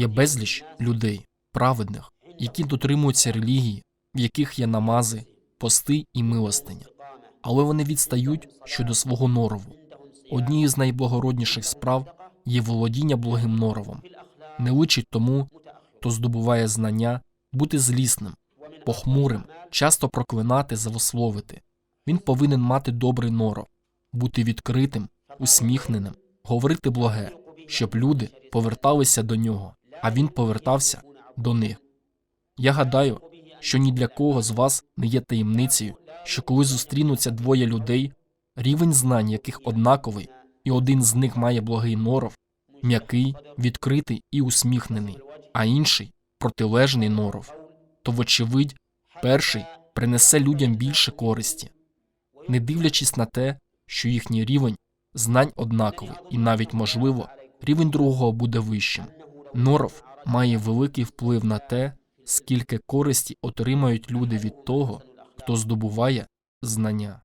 Є безліч людей, праведних, які дотримуються релігії, в яких є намази, пости і милостиня, але вони відстають щодо свого норову. Однією з найблагородніших справ є володіння благим норовом. Не личить тому, хто здобуває знання, бути злісним, похмурим, часто проклинати, злословити. Він повинен мати добрий норов, бути відкритим, усміхненим, говорити благе, щоб люди поверталися до нього, а він повертався до них. Я гадаю, що ні для кого з вас не є таємницею, що коли зустрінуться двоє людей, рівень знань яких однаковий, і один з них має благий норов, м'який, відкритий і усміхнений, а інший протилежний норов, то, вочевидь, перший принесе людям більше користі, не дивлячись на те, що їхній рівень знань однаковий, і навіть, можливо, рівень другого буде вищим. Норов має великий вплив на те, скільки користі отримають люди від того, хто здобуває знання.